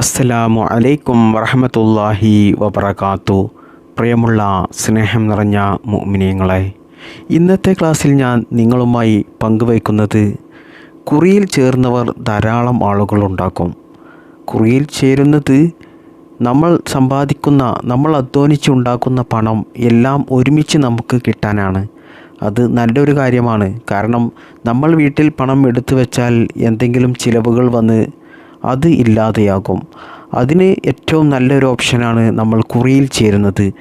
അസ്സലാമു അലൈക്കും വറഹമത്തല്ലാഹി വബറകാത്തു. പ്രിയമുള്ള സ്നേഹം നിറഞ്ഞ മുഅ്മിനീങ്ങളെ ഇന്നത്തെ ക്ലാസ്സിൽ ഞാൻ നിങ്ങളുമായി പങ്കുവയ്ക്കുന്നത് കുറിയിൽ ചേർന്നവർ ധാരാളം ആളുകളുണ്ടാക്കും കുറിയിൽ ചേരുന്നത് നമ്മൾ സമ്പാദിക്കുന്ന നമ്മൾ അധ്വാനിച്ചുണ്ടാക്കുന്ന പണം എല്ലാം ഒരുമിച്ച് നമുക്ക് കിട്ടാനാണ്. അത് നല്ലൊരു കാര്യമാണ്. കാരണം നമ്മൾ വീട്ടിൽ പണം എടുത്തു വെച്ചാൽ എന്തെങ്കിലും ചിലവുകൾ വന്ന് അത് ഇല്ലാതെയാകും. അതിന് ഏറ്റവും നല്ലൊരു ഓപ്ഷനാണ് നമ്മൾ കുറിയിൽ ചേരുന്നത്.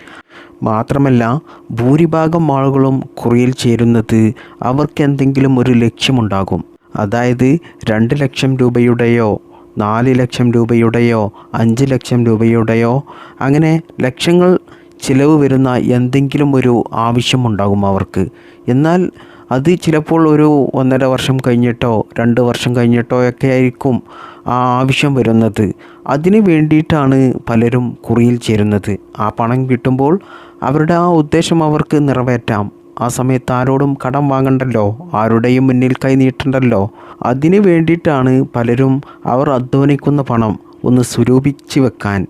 മാത്രമല്ല ഭൂരിഭാഗം ആളുകളും കുറിയിൽ ചേരുന്നത് അവർക്ക് എന്തെങ്കിലും ഒരു ലക്ഷ്യമുണ്ടാകും. അതായത് രണ്ട് ലക്ഷം രൂപയുടെയോ നാല് ലക്ഷം രൂപയുടെയോ അഞ്ച് ലക്ഷം രൂപയുടെയോ അങ്ങനെ ലക്ഷങ്ങൾ ചിലവ് വരുന്ന എന്തെങ്കിലും ഒരു ആവശ്യമുണ്ടാകും അവർക്ക്. എന്നാൽ അത് ചിലപ്പോൾ ഒരു ഒന്നര വർഷം കഴിഞ്ഞിട്ടോ രണ്ട് വർഷം കഴിഞ്ഞിട്ടോ ഒക്കെ ആയിരിക്കും ആ ആവശ്യം വരുന്നത്. അതിന് വേണ്ടിയിട്ടാണ് പലരും കുറിയിൽ ചേരുന്നത്. ആ പണം കിട്ടുമ്പോൾ അവരുടെ ആ ഉദ്ദേശം അവർക്ക് നിറവേറ്റാം. ആ സമയത്ത് ആരോടും കടം വാങ്ങണ്ടല്ലോ? ആരുടെയും മുന്നിൽ കൈ നീട്ടണ്ടല്ലോ? അതിന് വേണ്ടിയിട്ടാണ് പലരും അവർ അധ്വാനിക്കുന്ന പണം ഒന്ന് സ്വരൂപിച്ച് വെക്കാൻ.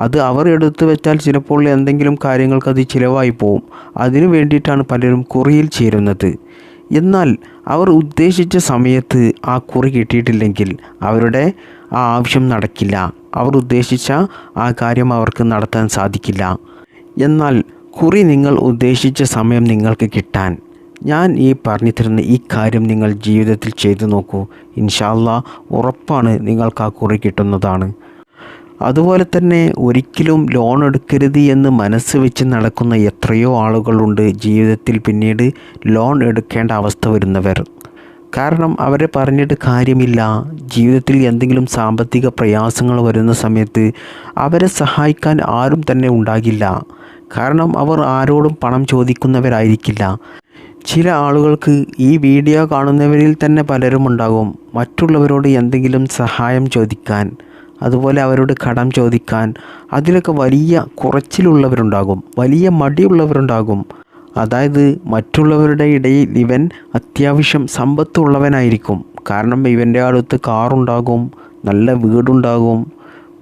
അത് അവർ എടുത്തു വെച്ചാൽ ചിലപ്പോൾ എന്തെങ്കിലും കാര്യങ്ങൾക്ക് അത് ചിലവായി പോവും. അതിനു വേണ്ടിയിട്ടാണ് പലരും കുറിയിൽ ചേരുന്നത്. എന്നാൽ അവർ ഉദ്ദേശിച്ച സമയത്ത് ആ കുറി കിട്ടിയിട്ടില്ലെങ്കിൽ അവരുടെ ആ ആവശ്യം നടക്കില്ല. അവർ ഉദ്ദേശിച്ച ആ കാര്യം അവർക്ക് നടത്താൻ സാധിക്കില്ല. എന്നാൽ കുറി നിങ്ങൾ ഉദ്ദേശിച്ച സമയം നിങ്ങൾക്ക് കിട്ടാൻ. ഞാൻ ഈ പറഞ്ഞു തരുന്ന ഈ കാര്യം നിങ്ങൾ ജീവിതത്തിൽ ചെയ്തു നോക്കൂ. ഇൻഷാല്ല ഉറപ്പാണ് നിങ്ങൾക്ക് ആ കുറി കിട്ടുന്നതാണ്. അതുപോലെ തന്നെ ഒരിക്കലും ലോൺ എടുക്കരുത് എന്ന് മനസ്സ് വെച്ച് നടക്കുന്ന എത്രയോ ആളുകളുണ്ട് ജീവിതത്തിൽ പിന്നീട് ലോൺ എടുക്കേണ്ട അവസ്ഥ വരുന്നവർ. കാരണം അവരെ പറഞ്ഞിട്ട് കാര്യമില്ല. ജീവിതത്തിൽ എന്തെങ്കിലും സാമ്പത്തിക പ്രയാസങ്ങൾ വരുന്ന സമയത്ത് അവരെ സഹായിക്കാൻ ആരും തന്നെ ഉണ്ടാകില്ല. കാരണം അവർ ആരോടും പണം ചോദിക്കുന്നവരായിരിക്കില്ല. ചില ആളുകൾക്ക് ഈ വീഡിയോ കാണുന്നവരിൽ തന്നെ പലരും ഉണ്ടാകും മറ്റുള്ളവരോട് എന്തെങ്കിലും സഹായം ചോദിക്കാൻ. അതുപോലെ അവരോട് കടം ചോദിക്കാൻ. അതിലൊക്കെ വലിയ കുറച്ചിലുള്ളവരുണ്ടാകും. വലിയ മടിയുള്ളവരുണ്ടാകും. അതായത് മറ്റുള്ളവരുടെ ഇടയിൽ ഇവൻ അത്യാവശ്യം സമ്പത്തുള്ളവനായിരിക്കും. കാരണം ഇവന്റെ അടുത്ത് കാറുണ്ടാകും നല്ല വീടുണ്ടാകും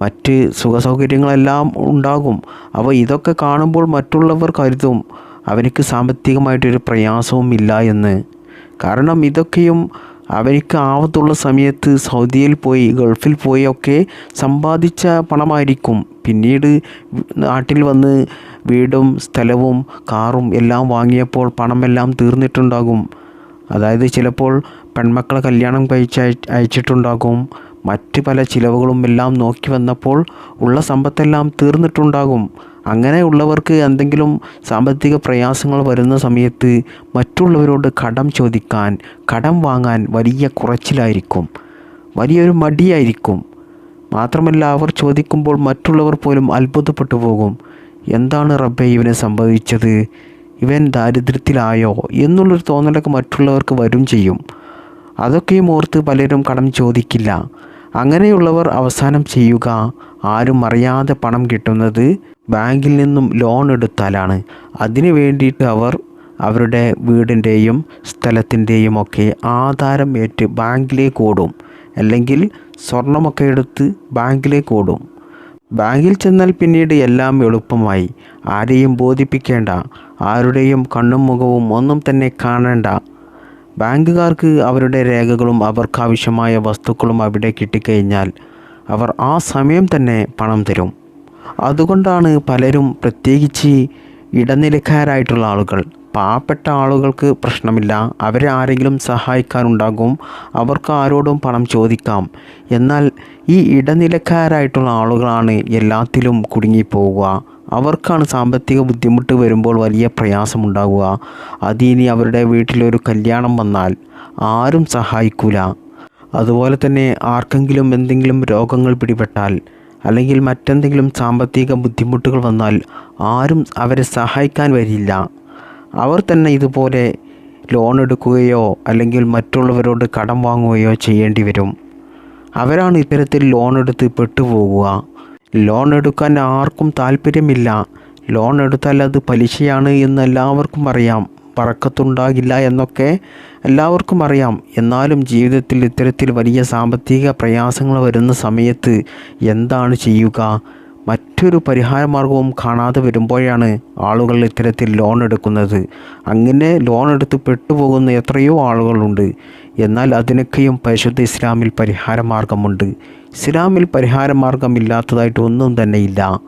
മറ്റ് സുഖസൗകര്യങ്ങളെല്ലാം ഉണ്ടാകും. അപ്പോൾ ഇതൊക്കെ കാണുമ്പോൾ മറ്റുള്ളവർ കരുതും അവനിക്ക് സാമ്പത്തികമായിട്ടൊരു പ്രയാസവും ഇല്ല എന്ന്. കാരണം ഇതൊക്കെയും അവനിക്ക് ആവത്തുള്ള സമയത്ത് സൗദിയിൽ പോയി ഗൾഫിൽ പോയി ഒക്കെ സമ്പാദിച്ച പണമായിരിക്കും. പിന്നീട് നാട്ടിൽ വന്ന് വീടും സ്ഥലവും കാറും എല്ലാം വാങ്ങിയപ്പോൾ പണമെല്ലാം തീർന്നിട്ടുണ്ടാകും. അതായത് ചിലപ്പോൾ പെൺമക്കളെ കല്യാണം കഴിച്ച് അയച്ചിട്ടുണ്ടാകും. മറ്റ് പല ചിലവുകളും എല്ലാം നോക്കി വന്നപ്പോൾ ഉള്ള സമ്പത്തെല്ലാം തീർന്നിട്ടുണ്ടാകും. അങ്ങനെയുള്ളവർക്ക് എന്തെങ്കിലും സാമ്പത്തിക പ്രയാസങ്ങൾ വരുന്ന സമയത്ത് മറ്റുള്ളവരോട് കടം ചോദിക്കാൻ കടം വാങ്ങാൻ വലിയ കുറച്ചിലായിരിക്കും. വലിയൊരു മടിയായിരിക്കും. മാത്രമല്ല അവർ ചോദിക്കുമ്പോൾ മറ്റുള്ളവർ പോലും അത്ഭുതപ്പെട്ടു പോകും. എന്താണ് റബ്ബെ ഇവനെ സംഭവിച്ചത്? ഇവൻ ദാരിദ്ര്യത്തിലായോ? എന്നുള്ളൊരു തോന്നലൊക്കെ മറ്റുള്ളവർക്ക് വരും ചെയ്യും. അതൊക്കെയും ഓർത്ത് പലരും കടം ചോദിക്കില്ല. അങ്ങനെയുള്ളവർ അവസാനം ചെയ്യുക. ആരും അറിയാതെ പണം കിട്ടുന്നത് ബാങ്കിൽ നിന്നും ലോൺ എടുത്താലാണ്. അതിനു വേണ്ടിയിട്ട് അവർ അവരുടെ വീടിന്റെയും സ്ഥലത്തിന്റെയും ഒക്കെ ആധാരം ഏറ്റ് ബാങ്കിലേക്ക് ഓടും. അല്ലെങ്കിൽ സ്വർണമൊക്കെ എടുത്ത് ബാങ്കിലേക്ക് ഓടും. ബാങ്കിൽ ചെന്നാൽ പിന്നീട് എല്ലാം എളുപ്പമായി. ആരെയും ബോധിപ്പിക്കേണ്ട ആരുടെയും കണ്ണും മുഖവും ഒന്നും തന്നെ കാണേണ്ട ബാങ്കുകാർക്ക് അവരുടെ രേഖകളും അവർക്കാവശ്യമായ വസ്തുക്കളും അവിടെ കിട്ടിക്കഴിഞ്ഞാൽ അവർ ആ സമയം തന്നെ പണം തരും. അതുകൊണ്ടാണ് പലരും പ്രത്യേകിച്ച് ഇടനിലക്കാരായിട്ടുള്ള ആളുകൾ. പാവപ്പെട്ട ആളുകൾക്ക് പ്രശ്നമില്ല. അവരെ ആരെങ്കിലും സഹായിക്കാനുണ്ടാകും. അവർക്ക് ആരോടും പണം ചോദിക്കാം. എന്നാൽ ഈ ഇടനിലക്കാരായിട്ടുള്ള ആളുകളാണ് എല്ലാത്തിലും കുടുങ്ങിപ്പോവുക. അവർക്കാണ് സാമ്പത്തിക ബുദ്ധിമുട്ട് വരുമ്പോൾ വലിയ പ്രയാസമുണ്ടാകുക അതിനി അവരുടെ വീട്ടിലൊരു കല്യാണം വന്നാൽ ആരും സഹായിക്കൂല. അതുപോലെ തന്നെ ആർക്കെങ്കിലും എന്തെങ്കിലും രോഗങ്ങൾ പിടിപെട്ടാൽ അല്ലെങ്കിൽ മറ്റെന്തെങ്കിലും സാമ്പത്തിക ബുദ്ധിമുട്ടുകൾ വന്നാൽ ആരും അവരെ സഹായിക്കാൻ വരില്ല. അവർ തന്നെ ഇതുപോലെ ലോൺ എടുക്കുകയോ അല്ലെങ്കിൽ മറ്റുള്ളവരോട് കടം വാങ്ങുകയോ ചെയ്യേണ്ടി വരും. അവരാണ് ഇത്തരത്തിൽ ലോൺ എടുത്ത് പെട്ടുപോകുക ലോൺ എടുക്കാൻ ആർക്കും താല്പര്യമില്ല. ലോൺ എടുത്താൽ അത് പലിശയാണ് എന്ന് എല്ലാവർക്കും അറിയാം. പറക്കത്തുണ്ടാകില്ല എന്നൊക്കെ എല്ലാവർക്കും അറിയാം. എന്നാലും ജീവിതത്തിൽ ഇത്തരത്തിൽ വലിയ സാമ്പത്തിക പ്രയാസങ്ങൾ വരുന്ന സമയത്ത് എന്താണ് ചെയ്യുക? മറ്റൊരു പരിഹാരമാർഗവും കാണാതെ വരുമ്പോഴാണ് ആളുകൾ ഇത്തരത്തിൽ ലോൺ എടുക്കുന്നത്. അങ്ങനെ ലോൺ എടുത്ത് പെട്ടുപോകുന്ന എത്രയോ ആളുകളുണ്ട്. എന്നാൽ അതിനൊക്കെയും പരിശുദ്ധ ഇസ്ലാമിൽ പരിഹാര മാർഗമുണ്ട് ഇസ്ലാമിൽ പരിഹാര മാർഗമില്ലാത്തതായിട്ട് ഒന്നും തന്നെയില്ല.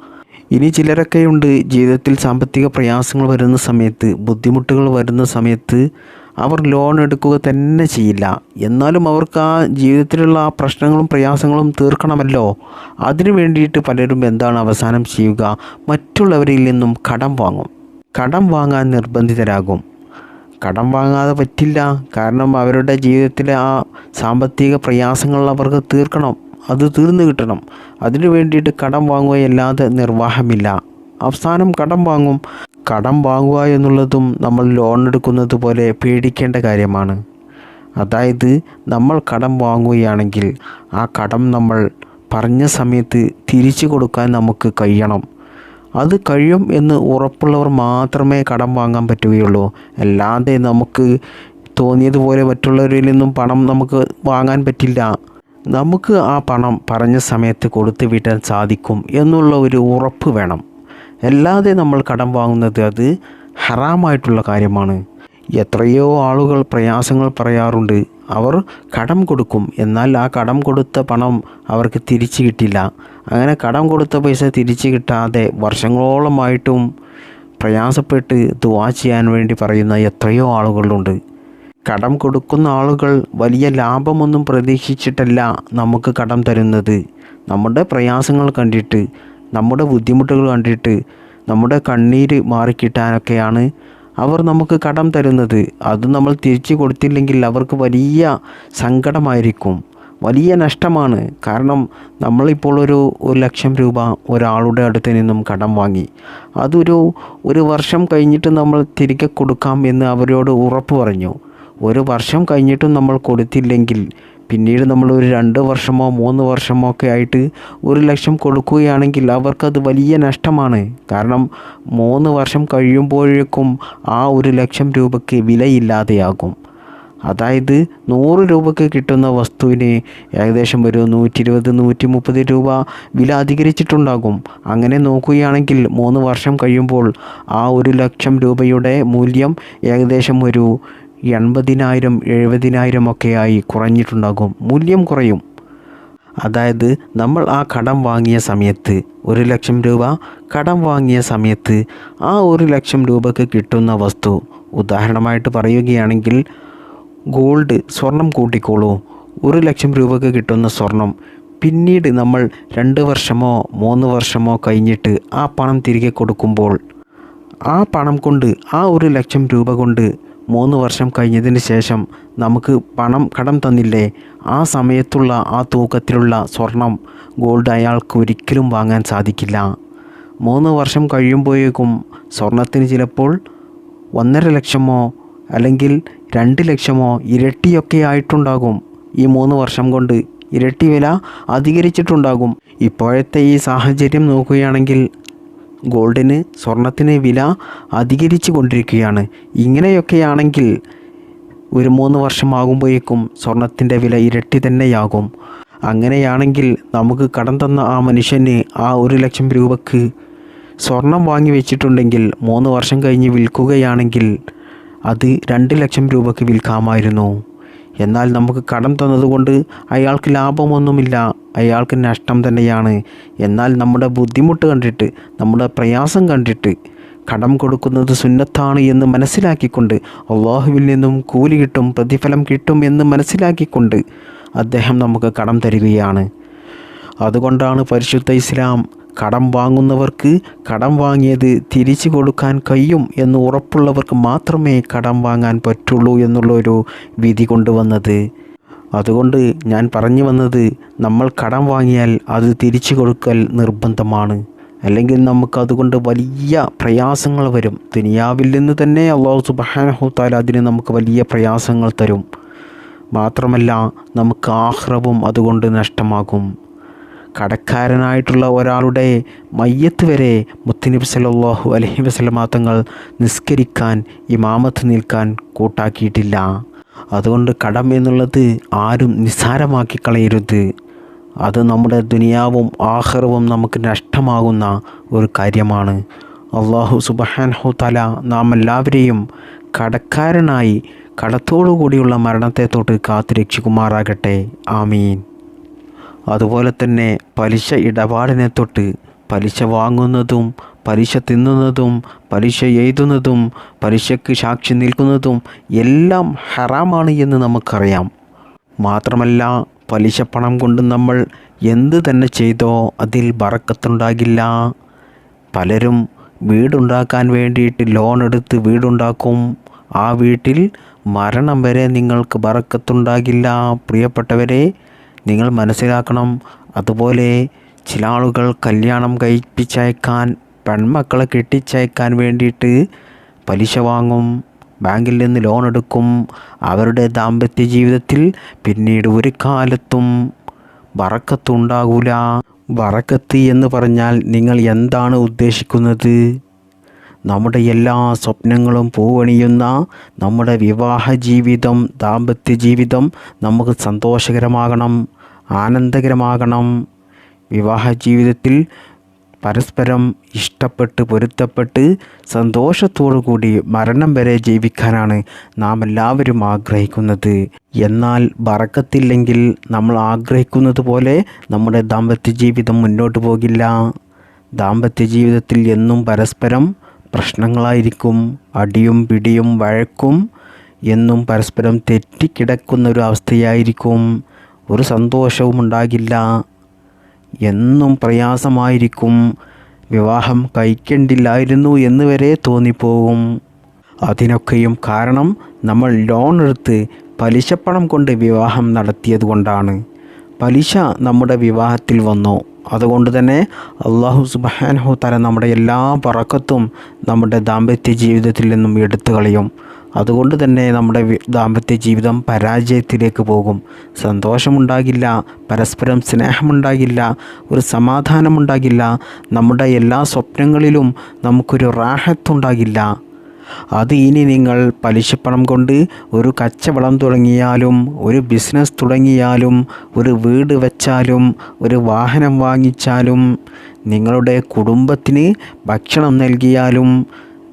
ഇനി ചിലരൊക്കെയുണ്ട് ജീവിതത്തിൽ സാമ്പത്തിക പ്രയാസങ്ങൾ വരുന്ന സമയത്ത് ബുദ്ധിമുട്ടുകൾ വരുന്ന സമയത്ത് അവർ ലോൺ എടുക്കുക തന്നെ ചെയ്യില്ല. എന്നാലും അവർക്ക് ആ ജീവിതത്തിലുള്ള ആ പ്രശ്നങ്ങളും പ്രയാസങ്ങളും തീർക്കണമല്ലോ. അതിനു വേണ്ടിയിട്ട് പലരും എന്താണ് അവസാനം ചെയ്യുക? മറ്റുള്ളവരിൽ നിന്നും കടം വാങ്ങും. കടം വാങ്ങാൻ നിർബന്ധിതരാകും. കടം വാങ്ങാതെ പറ്റില്ല. കാരണം അവരുടെ ജീവിതത്തിലെ ആ സാമ്പത്തിക പ്രയാസങ്ങൾ അവർക്ക് തീർക്കണം. അത് തീർന്നു കിട്ടണം. അതിനു വേണ്ടിയിട്ട് കടം വാങ്ങുകയല്ലാതെ നിർവാഹമില്ല. അവസാനം കടം വാങ്ങും. കടം വാങ്ങുക എന്നുള്ളതും നമ്മൾ ലോൺ എടുക്കുന്നത് പോലെ പേടിക്കേണ്ട കാര്യമാണ്. അതായത് നമ്മൾ കടം വാങ്ങുകയാണെങ്കിൽ ആ കടം നമ്മൾ പറഞ്ഞ സമയത്ത് തിരിച്ചു കൊടുക്കാൻ നമുക്ക് കഴിയണം. അത് കഴിയും എന്ന് ഉറപ്പുള്ളവർ മാത്രമേ കടം വാങ്ങാൻ പറ്റുകയുള്ളൂ. അല്ലാതെ നമുക്ക് തോന്നിയതുപോലെ മറ്റുള്ളവരിൽ നിന്നും പണം നമുക്ക് വാങ്ങാൻ പറ്റില്ല. നമുക്ക് ആ പണം പറഞ്ഞ സമയത്ത് കൊടുത്തു വിടാൻ സാധിക്കും എന്നുള്ള ഒരു ഉറപ്പ് വേണം. അല്ലാതെ നമ്മൾ കടം വാങ്ങുന്നത് അത് ഹറാമായിട്ടുള്ള കാര്യമാണ്. എത്രയോ ആളുകൾ പ്രയാസങ്ങൾ പറയാറുണ്ട്. അവർ കടം കൊടുക്കും. എന്നാൽ ആ കടം കൊടുത്ത പണം അവർക്ക് തിരിച്ചു കിട്ടില്ല. അങ്ങനെ കടം കൊടുത്ത പൈസ തിരിച്ചു കിട്ടാതെ വർഷങ്ങളോളമായിട്ടും പ്രയാസപ്പെട്ട് ദുവാ ചെയ്യാൻ വേണ്ടി പറയുന്ന എത്രയോ ആളുകളുണ്ട്. കടം കൊടുക്കുന്ന ആളുകൾ വലിയ ലാഭമൊന്നും പ്രതീക്ഷിച്ചിട്ടല്ല നമുക്ക് കടം തരുന്നത്. നമ്മുടെ പ്രയാസങ്ങൾ കണ്ടിട്ട് നമ്മുടെ ബുദ്ധിമുട്ടുകൾ കണ്ടിട്ട് നമ്മുടെ കണ്ണീര് മാറിക്കിട്ടാനൊക്കെയാണ് അവർ നമുക്ക് കടം തരുന്നത്. അത് നമ്മൾ തിരിച്ചു കൊടുത്തില്ലെങ്കിൽ അവർക്ക് വലിയ സങ്കടമായിരിക്കും. വലിയ നഷ്ടമാണ്. കാരണം നമ്മളിപ്പോൾ ഒരു ഒരു ലക്ഷം രൂപ ഒരാളുടെ അടുത്ത് നിന്നും കടം വാങ്ങി. അതൊരു ഒരു വർഷം കഴിഞ്ഞിട്ട് നമ്മൾ തിരികെ കൊടുക്കാം എന്ന് അവരോട് ഉറപ്പ് പറഞ്ഞു. ഒരു വർഷം കഴിഞ്ഞിട്ടും നമ്മൾ കൊടുത്തില്ലെങ്കിൽ പിന്നീട് നമ്മൾ ഒരു രണ്ട് വർഷമോ മൂന്ന് വർഷമോ ഒക്കെ ആയിട്ട് ഒരു ലക്ഷം കൊടുക്കുകയാണെങ്കിൽ അവർക്കത് വലിയ നഷ്ടമാണ്. കാരണം മൂന്ന് വർഷം കഴിയുമ്പോഴേക്കും ആ ഒരു ലക്ഷം രൂപയ്ക്ക് വിലയില്ലാതെയാകും. അതായത് നൂറ് രൂപയ്ക്ക് കിട്ടുന്ന വസ്തുവിന് ഏകദേശം ഒരു നൂറ്റി ഇരുപത് നൂറ്റി മുപ്പത് രൂപ വില അധികരിച്ചിട്ടുണ്ടാകും. അങ്ങനെ നോക്കുകയാണെങ്കിൽ മൂന്ന് വർഷം കഴിയുമ്പോൾ ആ ഒരു ലക്ഷം രൂപയുടെ മൂല്യം ഏകദേശം ഒരു എൺപതിനായിരം എഴുപതിനായിരം ഒക്കെയായി കുറഞ്ഞിട്ടുണ്ടാകും. മൂല്യം കുറയും. അതായത് നമ്മൾ ആ കടം വാങ്ങിയ സമയത്ത് ഒരു ലക്ഷം രൂപ കടം വാങ്ങിയ സമയത്ത് ആ ഒരു ലക്ഷം രൂപയ്ക്ക് കിട്ടുന്ന വസ്തു ഉദാഹരണമായിട്ട് പറയുകയാണെങ്കിൽ ഗോൾഡ് സ്വർണം കൂട്ടിക്കോളൂ. ഒരു ലക്ഷം രൂപയ്ക്ക് കിട്ടുന്ന സ്വർണം പിന്നീട് നമ്മൾ രണ്ട് വർഷമോ മൂന്ന് വർഷമോ കഴിഞ്ഞിട്ട് ആ പണം തിരികെ കൊടുക്കുമ്പോൾ ആ പണം കൊണ്ട് ആ ഒരു ലക്ഷം രൂപ കൊണ്ട് മൂന്ന് വർഷം കഴിഞ്ഞതിന് ശേഷം നമുക്ക് പണം കടം തന്നില്ലേ? ആ സമയത്തുള്ള ആ തൂക്കത്തിലുള്ള സ്വർണം ഗോൾഡ് അയാൾക്ക് ഒരിക്കലും വാങ്ങാൻ സാധിക്കില്ല. മൂന്ന് വർഷം കഴിയുമ്പോഴേക്കും സ്വർണത്തിന് ചിലപ്പോൾ ഒന്നര ലക്ഷമോ അല്ലെങ്കിൽ രണ്ട് ലക്ഷമോ ഇരട്ടിയൊക്കെ ആയിട്ടുണ്ടാകും. ഈ മൂന്ന് വർഷം കൊണ്ട് ഇരട്ടി വില അധികരിച്ചിട്ടുണ്ടാകും. ഇപ്പോഴത്തെ ഈ സാഹചര്യം നോക്കുകയാണെങ്കിൽ ഗോൾഡിന് സ്വർണത്തിന് വില അധികരിച്ചു കൊണ്ടിരിക്കുകയാണ്. ഇങ്ങനെയൊക്കെയാണെങ്കിൽ ഒരു മൂന്ന് വർഷമാകുമ്പോഴേക്കും സ്വർണത്തിന്റെ വില ഇരട്ടി തന്നെയാകും. അങ്ങനെയാണെങ്കിൽ നമുക്ക് കടം തന്ന ആ മനുഷ്യന് ആ ഒരു ലക്ഷം രൂപക്ക് സ്വർണം വാങ്ങി വെച്ചിട്ടുണ്ടെങ്കിൽ മൂന്ന് വർഷം കഴിഞ്ഞ് വിൽക്കുകയാണെങ്കിൽ അത് രണ്ട് ലക്ഷം രൂപക്ക് വിൽക്കാമായിരുന്നു. എന്നാൽ നമുക്ക് കടം തന്നതുകൊണ്ട് അയാൾക്ക് ലാഭമൊന്നുമില്ല. അയാൾക്ക് നഷ്ടം തന്നെയാണ്. എന്നാൽ നമ്മുടെ ബുദ്ധിമുട്ട് കണ്ടിട്ട് നമ്മുടെ പ്രയാസം കണ്ടിട്ട് കടം കൊടുക്കുന്നത് സുന്നത്താണ് എന്ന് മനസ്സിലാക്കിക്കൊണ്ട് അള്ളാഹുവിൽ നിന്നും കൂലി കിട്ടും പ്രതിഫലം കിട്ടും എന്ന് മനസ്സിലാക്കിക്കൊണ്ട് അദ്ദേഹം നമുക്ക് കടം തരികയാണ്. അതുകൊണ്ടാണ് പരിശുദ്ധ ഇസ്ലാം കടം വാങ്ങുന്നവർക്ക് കടം വാങ്ങിയത് തിരിച്ചു കൊടുക്കാൻ കഴിയും എന്ന് ഉറപ്പുള്ളവർക്ക് മാത്രമേ കടം വാങ്ങാൻ പറ്റുള്ളൂ എന്നുള്ളൊരു വിധി കൊണ്ടുവന്നത്. അതുകൊണ്ട് ഞാൻ പറഞ്ഞു വന്നത് നമ്മൾ കടം വാങ്ങിയാൽ അത് തിരിച്ചു കൊടുക്കൽ നിർബന്ധമാണ്. അല്ലെങ്കിൽ നമുക്ക് അതുകൊണ്ട് വലിയ പ്രയാസങ്ങൾ വരും. ദുനിയാവിൽ നിന്ന് തന്നെ അള്ളാഹു സുബാനഹുത്താൽ അതിന് നമുക്ക് വലിയ പ്രയാസങ്ങൾ തരും. മാത്രമല്ല നമുക്ക് ആഹ്റവും അതുകൊണ്ട് നഷ്ടമാകും. കടക്കാരനായിട്ടുള്ള ഒരാളുടെ മയ്യത്ത് വരെ മുത്തനബി സല്ലല്ലാഹു അലഹി വസല്ലമ തങ്ങൾ നിസ്കരിക്കാൻ ഇമാമത്ത് നിൽക്കാൻ കൂട്ടാക്കിയിട്ടില്ല. അതുകൊണ്ട് കടം എന്നുള്ളത് ആരും നിസ്സാരമാക്കി കളയരുത്. അത് നമ്മുടെ ദുനിയാവും ആഹ്റവും നമുക്ക് നഷ്ടമാകുന്ന ഒരു കാര്യമാണ്. അള്ളാഹു സുബഹാൻഹു തല നാം എല്ലാവരെയും കടക്കാരനായി കടത്തോടു കൂടിയുള്ള മരണത്തെ തൊട്ട് കാത്തു രക്ഷിക്കുമാറാകട്ടെ ആമീൻ. അതുപോലെ തന്നെ പലിശ ഇടപാടിനെ തൊട്ട് പലിശ വാങ്ങുന്നതും പലിശ തിന്നുന്നതും പലിശ എഴുതുന്നതും പലിശയ്ക്ക് സാക്ഷി നിൽക്കുന്നതും എല്ലാം ഹറാമാണ് എന്ന് നമുക്കറിയാം. മാത്രമല്ല പലിശ പണം കൊണ്ട് നമ്മൾ എന്ത് തന്നെ ചെയ്തോ അതിൽ ബറക്കത്തുണ്ടാകില്ല. പലരും വീടുണ്ടാക്കാൻ വേണ്ടിയിട്ട് ലോൺ എടുത്ത് വീടുണ്ടാക്കും. ആ വീട്ടിൽ മരണം വരെ നിങ്ങൾക്ക് ബറക്കത്തുണ്ടാകില്ല. പ്രിയപ്പെട്ടവരെ നിങ്ങൾ മനസ്സിലാക്കണം. അതുപോലെ ചില ആളുകൾ കല്യാണം കഴിപ്പിച്ചയക്കാൻ പെൺമക്കളെ കെട്ടിച്ചയക്കാൻ വേണ്ടിയിട്ട് പലിശ വാങ്ങും ബാങ്കിൽ നിന്ന് ലോൺ എടുക്കും. അവരുടെ ദാമ്പത്യ ജീവിതത്തിൽ പിന്നീട് ഒരു കാലത്തും വറക്കത്തുണ്ടാകൂല വറക്കത്ത് എന്ന് പറഞ്ഞാൽ നിങ്ങൾ എന്താണ് ഉദ്ദേശിക്കുന്നത്? നമ്മുടെ എല്ലാ സ്വപ്നങ്ങളും പൂവണിയുന്ന നമ്മുടെ വിവാഹ ജീവിതം ദാമ്പത്യ ജീവിതം നമുക്ക് സന്തോഷകരമാകണം ആനന്ദകരമാകണം. വിവാഹ ജീവിതത്തിൽ പരസ്പരം ഇഷ്ടപ്പെട്ട് പൊരുത്തപ്പെട്ട് സന്തോഷത്തോടു കൂടി മരണം വരെ ജീവിക്കാനാണ് നാം എല്ലാവരും ആഗ്രഹിക്കുന്നത്. എന്നാൽ ബറക്കത്തില്ലെങ്കിൽ നമ്മൾ ആഗ്രഹിക്കുന്നത് പോലെ നമ്മുടെ ദാമ്പത്യ ജീവിതം മുന്നോട്ട് പോകില്ല. ദാമ്പത്യ ജീവിതത്തിൽ എന്നും പരസ്പരം പ്രശ്നങ്ങളായിരിക്കും അടിയും പിടിയും വഴക്കും എന്നും പരസ്പരം തെറ്റിക്കിടക്കുന്ന ഒരു അവസ്ഥയായിരിക്കും ഒരു സന്തോഷവും ഉണ്ടാകില്ല എന്നും പ്രയാസമായിരിക്കും. വിവാഹം കഴിക്കേണ്ടില്ലായിരുന്നു എന്ന് വരെ തോന്നിപ്പോകും. അതിനൊക്കെയും കാരണം നമ്മൾ ലോൺ എടുത്ത് പലിശപ്പണം കൊണ്ട് വിവാഹം നടത്തിയത് കൊണ്ടാണ് പലിശ നമ്മുടെ വിവാഹത്തിൽ വന്നു. അതുകൊണ്ട് തന്നെ അള്ളാഹു സുബാനഹു തല നമ്മുടെ എല്ലാ പറക്കത്തും നമ്മുടെ ദാമ്പത്യ ജീവിതത്തിൽ നിന്നും എടുത്തു കളയും അതുകൊണ്ട് തന്നെ നമ്മുടെ ദാമ്പത്യ ജീവിതം പരാജയത്തിലേക്ക് പോകും. സന്തോഷമുണ്ടാകില്ല പരസ്പരം സ്നേഹമുണ്ടാകില്ല ഒരു സമാധാനമുണ്ടാകില്ല നമ്മുടെ എല്ലാ സ്വപ്നങ്ങളിലും നമുക്കൊരു റാഹത്തുണ്ടാകില്ല. അത് ഇനി നിങ്ങൾ പലിശപ്പണം കൊണ്ട് ഒരു കച്ചവടം തുടങ്ങിയാലും ഒരു ബിസിനസ് തുടങ്ങിയാലും ഒരു വീട് വെച്ചാലും ഒരു വാഹനം വാങ്ങിച്ചാലും നിങ്ങളുടെ കുടുംബത്തിന് ഭക്ഷണം നൽകിയാലും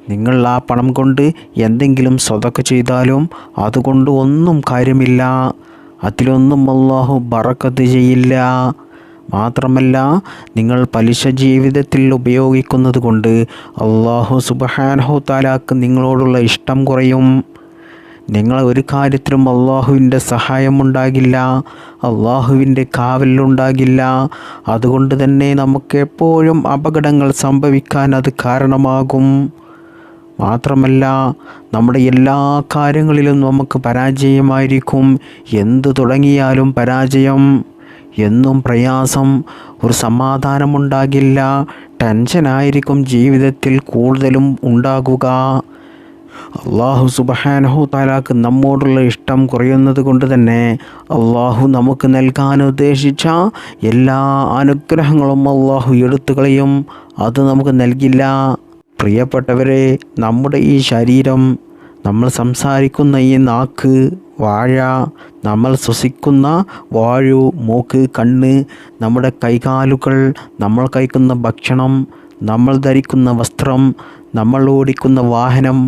നിങ്ങൾ ആ പണം കൊണ്ട് എന്തെങ്കിലും സ്വതൊക്കെ ചെയ്താലും അതുകൊണ്ട് ഒന്നും കാര്യമില്ല. അതിലൊന്നും അള്ളാഹു ബറക്കത്ത് ചെയ്യില്ല. മാത്രമല്ല നിങ്ങൾ പലിശ ജീവിതത്തിൽ ഉപയോഗിക്കുന്നത് കൊണ്ട് അള്ളാഹു സുബഹാനഹു താലാക്ക് നിങ്ങളോടുള്ള ഇഷ്ടം കുറയും. നിങ്ങൾ ഒരു കാര്യത്തിലും അള്ളാഹുവിന്റെ സഹായമുണ്ടാകില്ല അള്ളാഹുവിന്റെ കാവലുണ്ടാകില്ല അതുകൊണ്ട് തന്നെ നമുക്ക് എപ്പോഴും അപകടങ്ങൾ സംഭവിക്കാൻ അത് കാരണമാകും. മാത്രമല്ല നമ്മുടെ എല്ലാ കാര്യങ്ങളിലും നമുക്ക് പരാജയമായിരിക്കും. എന്തു തുടങ്ങിയാലും പരാജയം. എന്നും പ്രയാസം ഒരു സമാധാനമുണ്ടാകില്ല. ടെൻഷനായിരിക്കും ജീവിതത്തിൽ കൂടുതലും ഉണ്ടാകുക. അള്ളാഹു സുബഹാനഹു താലാക്ക് നമ്മോടുള്ള ഇഷ്ടം കുറയുന്നത് കൊണ്ട് തന്നെ അള്ളാഹു നമുക്ക് നൽകാൻ ഉദ്ദേശിച്ച എല്ലാ അനുഗ്രഹങ്ങളും അള്ളാഹു എടുത്തു കളയും. അത് നമുക്ക് നൽകില്ല. പ്രിയപ്പെട്ടവരെ നമ്മുടെ ഈ ശരീരം നമ്മൾ സംസാരിക്കുന്ന ഈ നാക്ക് വാഴ നമ്മൾ ശ്വസിക്കുന്ന വായു മൂക്ക് കണ്ണ് നമ്മുടെ കൈകാലുകൾ നമ്മൾ കഴിക്കുന്ന ഭക്ഷണം നമ്മൾ ധരിക്കുന്ന വസ്ത്രം നമ്മൾ ഓടിക്കുന്ന വാഹനം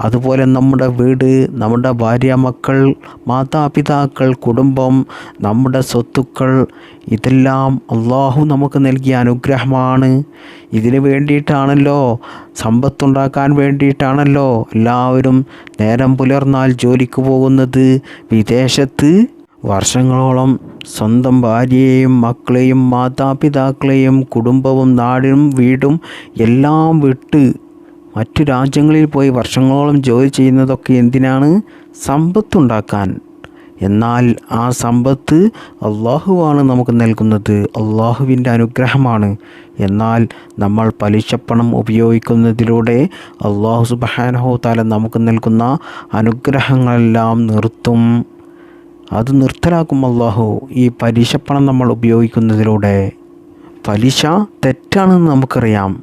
അതുപോലെ നമ്മുടെ വീട് നമ്മുടെ ഭാര്യ മക്കൾ മാതാപിതാക്കൾ കുടുംബം നമ്മുടെ സ്വത്തുക്കൾ ഇതെല്ലാം അള്ളാഹു നമുക്ക് നൽകിയ അനുഗ്രഹമാണ്. ഇതിന് വേണ്ടിയിട്ടാണല്ലോ സമ്പത്തുണ്ടാക്കാൻ വേണ്ടിയിട്ടാണല്ലോ എല്ലാവരും നേരം പുലർന്നാൽ ജോലിക്ക് പോകുന്നത്. വിദേശത്ത് വർഷങ്ങളോളം സ്വന്തം ഭാര്യയെയും മക്കളെയും മാതാപിതാക്കളെയും കുടുംബവും നാടും വീടും എല്ലാം വിട്ട് മറ്റു രാജ്യങ്ങളിൽ പോയി വർഷങ്ങളോളം ജോലി ചെയ്യുന്നതൊക്കെ എന്തിനാണ്? സമ്പത്തുണ്ടാക്കാൻ. എന്നാൽ ആ സമ്പത്ത് അള്ളാഹുവാണ് നമുക്ക് നൽകുന്നത്. അള്ളാഹുവിന്റെ അനുഗ്രഹമാണ്. എന്നാൽ നമ്മൾ പലിശപ്പണം ഉപയോഗിക്കുന്നതിലൂടെ അള്ളാഹു സുബാനഹോ താല നമുക്ക് നൽകുന്ന അനുഗ്രഹങ്ങളെല്ലാം നിർത്തും. അത് നിർത്തലാക്കും അള്ളാഹു ഈ പലിശപ്പണം നമ്മൾ ഉപയോഗിക്കുന്നതിലൂടെ. പലിശ തെറ്റാണെന്ന് നമുക്കറിയാം.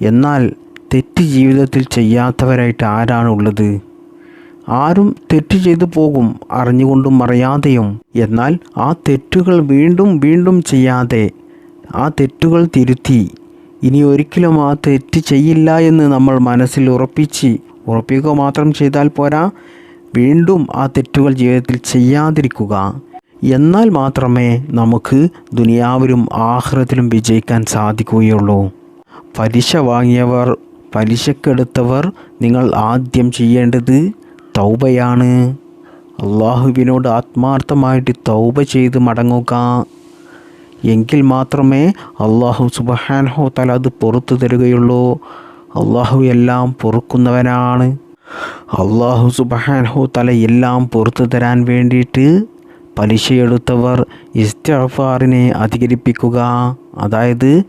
എന്നാൽ തെറ്റ് ജീവിതത്തിൽ ചെയ്യാത്തവരായിട്ട് ആരാണ് ഉള്ളത് ആരും തെറ്റ് ചെയ്തു പോകും അറിഞ്ഞുകൊണ്ടും അറിയാതെയും. എന്നാൽ ആ തെറ്റുകൾ വീണ്ടും വീണ്ടും ചെയ്യാതെ ആ തെറ്റുകൾ തിരുത്തി. ഇനി ഒരിക്കലും ആ തെറ്റ് ചെയ്യില്ല എന്ന് നമ്മൾ മനസ്സിൽ ഉറപ്പിച്ച് ഉറപ്പിക്കുക മാത്രം ചെയ്താൽ പോരാ. വീണ്ടും ആ തെറ്റുകൾ ജീവിതത്തിൽ ചെയ്യാതിരിക്കുക. എന്നാൽ മാത്രമേ നമുക്ക് ദുനിയാവിലും ആഹ്റത്തിലും വിജയിക്കാൻ സാധിക്കുകയുള്ളൂ. പലിശ വാങ്ങിയവർ പലിശക്കെടുത്തവർ നിങ്ങൾ ആദ്യം ചെയ്യേണ്ടത് തൗബയാണ്. അള്ളാഹുവിനോട് ആത്മാർത്ഥമായിട്ട് തൗബ ചെയ്ത് മടങ്ങുക. എങ്കിൽ മാത്രമേ അള്ളാഹു സുബഹാൻഹോ തല അത് പുറത്തു തരുകയുള്ളൂ. അള്ളാഹു എല്ലാം പൊറുക്കുന്നവനാണ്. അള്ളാഹു സുബഹാൻഹോ തല എല്ലാം പുറത്തു തരാൻ വേണ്ടിയിട്ട് പലിശയെടുത്തവർ ഇസ്തഫാറിനെ അധികരിപ്പിക്കുക. അതായത്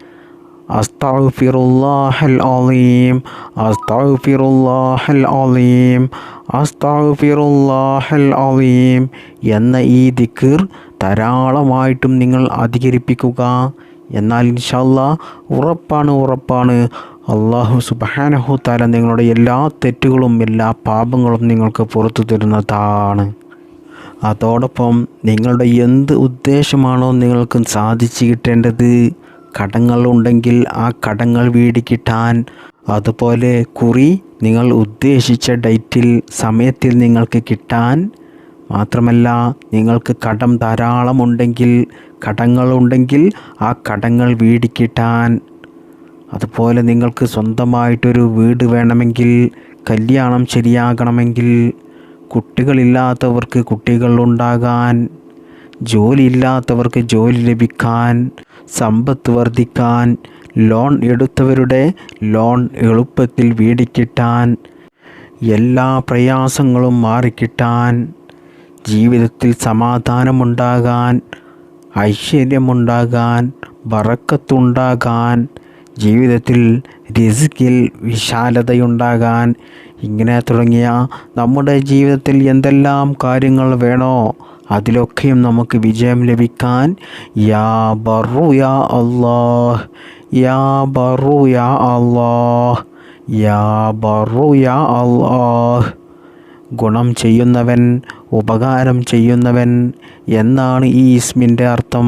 അലീം അസ്താഫിറുല്ലാഹൽ അലീം എന്ന ഈ ദിക്കർ ധാരാളമായിട്ടും നിങ്ങൾ അധികരിപ്പിക്കുക. എന്നാൽ ഇൻഷല്ല ഉറപ്പാണ് ഉറപ്പാണ്. അള്ളാഹു സുബാനഹു താല നിങ്ങളുടെ എല്ലാ തെറ്റുകളും എല്ലാ പാപങ്ങളും നിങ്ങൾക്ക് പുറത്തു തരുന്നതാണ്. അതോടൊപ്പം നിങ്ങളുടെ എന്ത് ഉദ്ദേശമാണോ നിങ്ങൾക്ക് സാധിച്ചു കിട്ടേണ്ടത് കടങ്ങൾ ഉണ്ടെങ്കിൽ ആ കടങ്ങൾ വീടി കിട്ടാൻ. അതുപോലെ കുറി നിങ്ങൾ ഉദ്ദേശിച്ച ഡേറ്റിൽ സമയത്തിൽ നിങ്ങൾക്ക് കിട്ടാൻ. മാത്രമല്ല നിങ്ങൾക്ക് കടം ധാരാളം ധാരാളമുണ്ടെങ്കിൽ കടങ്ങളുണ്ടെങ്കിൽ ആ കടങ്ങൾ വീടി കിട്ടാൻ. അതുപോലെ നിങ്ങൾക്ക് സ്വന്തമായിട്ടൊരു വീട് വേണമെങ്കിൽ കല്യാണം ശരിയാകണമെങ്കിൽ കുട്ടികളില്ലാത്തവർക്ക് കുട്ടികൾ ഉണ്ടാകാൻ ജോലി ജോലി ലഭിക്കാൻ. സമ്പത്ത് വർദ്ധിക്കാൻ ലോൺ എടുത്തവരുടെ ലോൺ എളുപ്പത്തിൽ വീടിക്കിട്ടാൻ എല്ലാ പ്രയാസങ്ങളും മാറിക്കിട്ടാൻ ജീവിതത്തിൽ സമാധാനമുണ്ടാകാൻ ഐശ്വര്യമുണ്ടാകാൻ വറക്കത്തുണ്ടാകാൻ ജീവിതത്തിൽ റിസ്കിൽ വിശാലതയുണ്ടാകാൻ ഇങ്ങനെ തുടങ്ങിയ നമ്മുടെ ജീവിതത്തിൽ എന്തെല്ലാം കാര്യങ്ങൾ വേണോ അതിലൊക്കെയും നമുക്ക് വിജയം ലഭിക്കാൻ. യാ ബറു യാ അള്ളാഹ് യാ ബറു യാ അള്ളാഹ് യാ ബറു യാ അള്ളാഹ് ഗുണം ചെയ്യുന്നവൻ ഉപകാരം ചെയ്യുന്നവൻ എന്നാണ് ഈ ഇസ്മിന്റെ അർത്ഥം.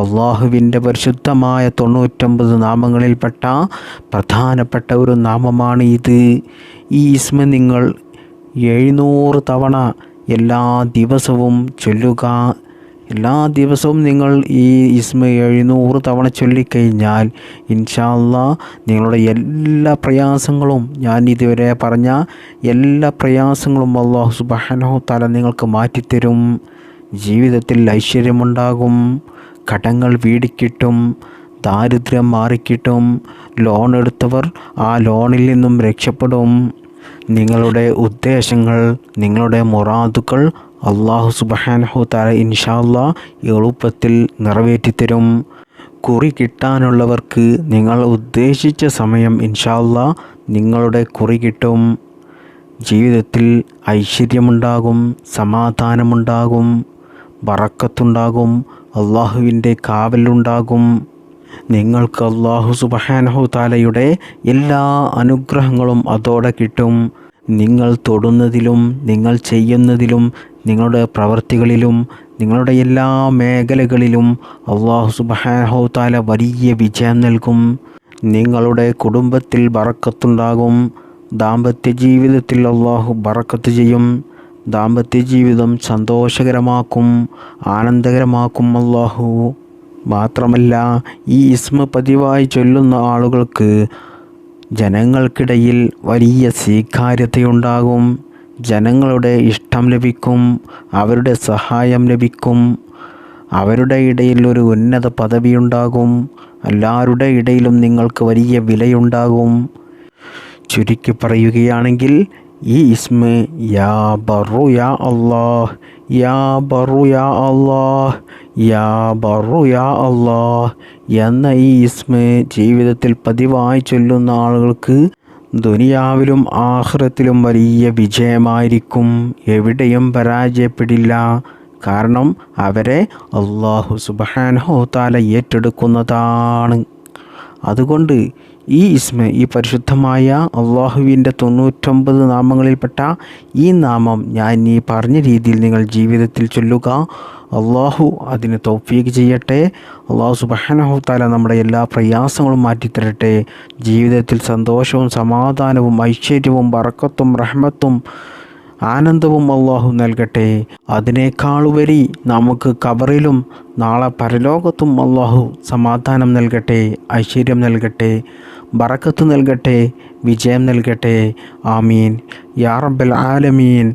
അള്ളാഹുവിന്റെ പരിശുദ്ധമായ തൊണ്ണൂറ്റൊമ്പത് നാമങ്ങളിൽപ്പെട്ട പ്രധാനപ്പെട്ട ഒരു നാമമാണ് ഇത് ഈ ഇസ്മ നിങ്ങൾ എഴുന്നൂറ് തവണ എല്ലാ ദിവസവും ചൊല്ലുക. എല്ലാ ദിവസവും നിങ്ങൾ ഈ ഇസ്മ എഴുന്നൂറ് തവണ ചൊല്ലിക്കഴിഞ്ഞാൽ ഇൻഷാല്ല നിങ്ങളുടെ എല്ലാ പ്രയാസങ്ങളും ഞാൻ ഇതുവരെ പറഞ്ഞ എല്ലാ പ്രയാസങ്ങളും അള്ളാഹു സുബാനോ തല നിങ്ങൾക്ക് മാറ്റിത്തരും. ജീവിതത്തിൽ ഐശ്വര്യമുണ്ടാകും. കടങ്ങൾ വീടിക്കിട്ടും. ദാരിദ്ര്യം മാറിക്കിട്ടും. ലോൺ എടുത്തവർ ആ ലോണിൽ നിന്നും രക്ഷപ്പെടും. നിങ്ങളുടെ ഉദ്ദേശങ്ങൾ നിങ്ങളുടെ മുറാദുകൾ അള്ളാഹു സുബഹാനഹു താര ഇൻഷാല്ല എളുപ്പത്തിൽ നിറവേറ്റിത്തരും. കുറി കിട്ടാനുള്ളവർക്ക് നിങ്ങൾ ഉദ്ദേശിച്ച സമയം ഇൻഷാല്ല നിങ്ങളുടെ കുറി കിട്ടും. ജീവിതത്തിൽ ഐശ്വര്യമുണ്ടാകും സമാധാനമുണ്ടാകും ബറക്കത്തുണ്ടാകും അള്ളാഹുവിന്റെ കാവലുണ്ടാകും. നിങ്ങൾക്ക് അള്ളാഹു സുബഹാനഹു താലയുടെ എല്ലാ അനുഗ്രഹങ്ങളും അതോടെ കിട്ടും. നിങ്ങൾ തൊടുന്നതിലും നിങ്ങൾ ചെയ്യുന്നതിലും നിങ്ങളുടെ പ്രവർത്തികളിലും നിങ്ങളുടെ എല്ലാ മേഖലകളിലും അള്ളാഹു സുബഹാനഹു താല വലിയ വിജയം നൽകും. നിങ്ങളുടെ കുടുംബത്തിൽ ബറക്കത്തുണ്ടാകും. ദാമ്പത്യ ജീവിതത്തിൽ അള്ളാഹു ബറക്കത്ത് ചെയ്യും. ദാമ്പത്യ ജീവിതം സന്തോഷകരമാക്കും ആനന്ദകരമാക്കും അള്ളാഹു മാത്രമല്ല ഈ ഇസ്മ പതിവായി ചൊല്ലുന്ന ആളുകൾക്ക് ജനങ്ങൾക്കിടയിൽ വലിയ സ്വീകാര്യതയുണ്ടാകും. ജനങ്ങളുടെ ഇഷ്ടം ലഭിക്കും അവരുടെ സഹായം ലഭിക്കും അവരുടെ ഇടയിൽ ഒരു ഉന്നത പദവിയുണ്ടാകും എല്ലാവരുടെ ഇടയിലും നിങ്ങൾക്ക് വലിയ വിലയുണ്ടാകും. ചുരുക്കി പറയുകയാണെങ്കിൽ ഈ ഇസ്മ യാ ബറു യാ അള്ളാഹ് യാ ബറു യാ അള്ളാഹ് യാ ബറു യാ അള്ളാഹ് എന്ന ഈ ഇസ്മ ജീവിതത്തിൽ പതിവായി ചൊല്ലുന്ന ആളുകൾക്ക് ദുനിയാവിലും ആഹ്റത്തിലും വലിയ വിജയമായിരിക്കും. എവിടെയും പരാജയപ്പെടില്ല. കാരണം അവരെ അള്ളാഹു തആല ഏറ്റെടുക്കുന്നതാണ്. അതുകൊണ്ട് ഈ ഇസ്മ ഈ പരിശുദ്ധമായ അള്ളാഹുവിന്റെ തൊണ്ണൂറ്റൊമ്പത് നാമങ്ങളിൽപ്പെട്ട ഈ നാമം ഞാൻ ഈ പറഞ്ഞ രീതിയിൽ നിങ്ങൾ ജീവിതത്തിൽ ചൊല്ലുക. അള്ളാഹു അതിന് തൗഫീക്ക് ചെയ്യട്ടെ. അള്ളാഹു സുബഹനഹു താല നമ്മുടെ എല്ലാ പ്രയാസങ്ങളും മാറ്റിത്തരട്ടെ. ജീവിതത്തിൽ സന്തോഷവും സമാധാനവും ഐശ്വര്യവും വറക്കത്തും റഹ്മത്തും ആനന്ദവും അള്ളാഹു നൽകട്ടെ. അതിനേക്കാളുപരി നമുക്ക് കബറിലും നാളെ പരലോകത്തും അള്ളാഹു സമാധാനം നൽകട്ടെ ഐശ്വര്യം നൽകട്ടെ ബറക്കത്ത് നൽകട്ടെ വിജയം നൽകട്ടെ. ആമീൻ. യാ റബ്ബൽ ആലമീൻ.